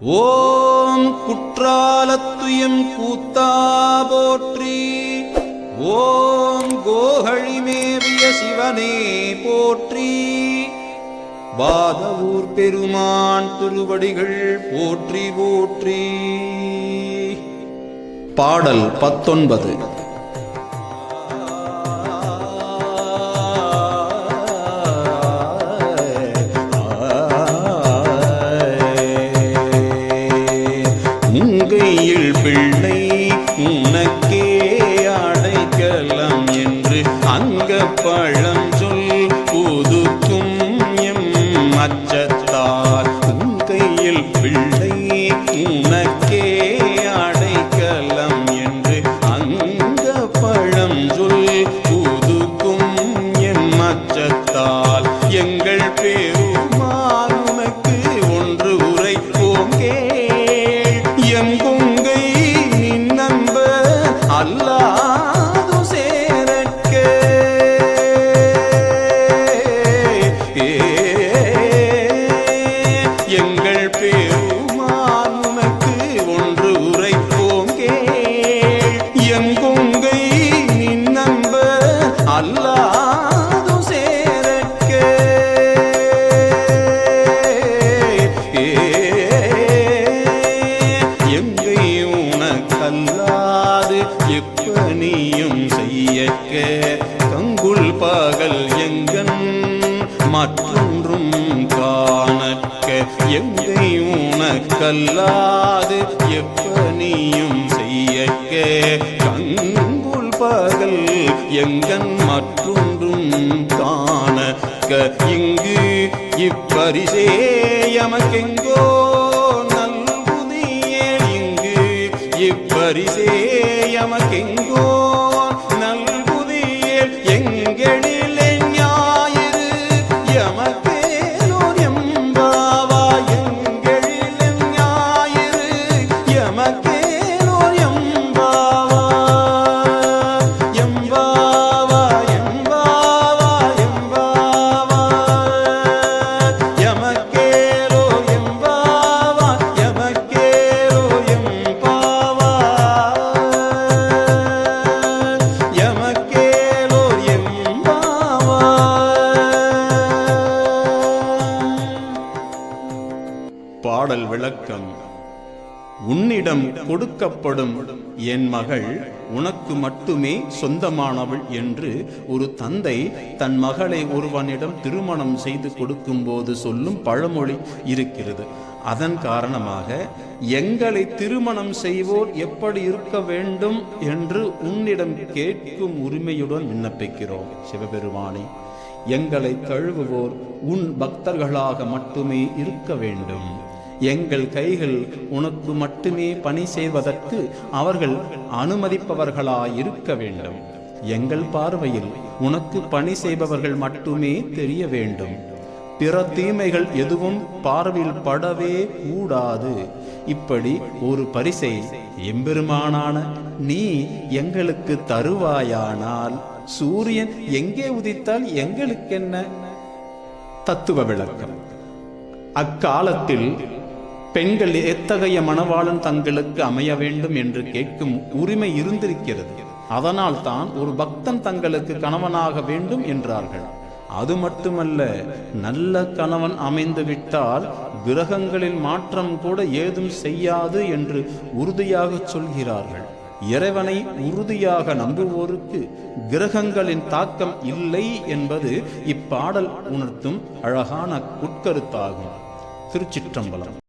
ஓம் குற்றாலத்துயம் கூத்தா போற்றி ஓம் கோகழிமேவிய சிவனே போற்றி. வாதவூர் பெருமான் திருவடிகள் போற்றி போற்றி. பாடல் பத்தொன்பது. பிள்ளை பெருமான் உனக்கு ஒன்று உரைப்போம் கேள். எம் கொங்கை நின் அல்லாது சேரற்க எங்கை உனக்கல்லாது எப்பணியும் செய்யக்க கங்குள் பகல் எங்கன் மற்றொன்று எங்கை உனக்கல்லாது எப்பனியும் செய்யக்கே. கங்குள் பகல் எங்கன் மற்றொன்றும் காணக்க. இங்கு இப்பரிசே எமக்கெங்கோ நல்குதியே இங்கு இப்பரிசே எமக்கெங்கோ நல்குதியே எங்களிலே பாடல் விளக்கம். உன்னிடம் கொடுக்கப்படும் என் மகள் உனக்கு மட்டுமே சொந்தமானவள் என்று ஒரு தந்தை தன் மகளை ஒருவனிடம் திருமணம் செய்து கொடுக்கும்போது சொல்லும் பழமொழி இருக்கிறது. அதன் காரணமாக எங்களை திருமணம் செய்வோர் எப்படி இருக்க வேண்டும்? என்று உன்னிடம் கேட்கும் உரிமையுடன் விண்ணப்பிக்கிறோம். சிவபெருமானே எங்களை தழுவுவோர் உன் பக்தர்களாக மட்டுமே இருக்க வேண்டும். எங்கள் கைகள் உனக்கு மட்டுமே பணி செய்வதற்கு அவர்கள் அனுமதிப்பவர்களாயிருக்க வேண்டும். எங்கள் பார்வையில் உனக்கு பணி செய்பவர்கள் மட்டுமே தெரிய வேண்டும். பிற தீமைகள் எதுவும் பார்வையில் படவே கூடாது. இப்படி ஒரு பரிசை எம்பெருமானான நீ எங்களுக்கு தருவாயானால் சூரியன் எங்கே உதித்தால் எங்களுக்கென்ன? தத்துவ விளக்கம். அக்காலத்தில் பெண்கள் எத்தகைய மணவாளன் தங்களுக்கு அமைய வேண்டும் என்று கேட்கும் உரிமை இருந்திருக்கிறது. அதனால் தான் ஒரு பக்தன் தங்களுக்கு கணவனாக வேண்டும் என்றார்கள். அது மட்டுமல்ல நல்ல கணவன் அமைந்து விட்டால் கிரகங்களில் மாற்றம் கூட ஏதும் செய்யாது என்று உறுதியாக சொல்கிறார்கள். இறைவனை உறுதியாக நம்புவோருக்கு கிரகங்களின் தாக்கம் இல்லை என்பது இப்பாடல் உணர்த்தும் அழகான உட்கருத்தாகும். திருச்சிற்றம்பலம்.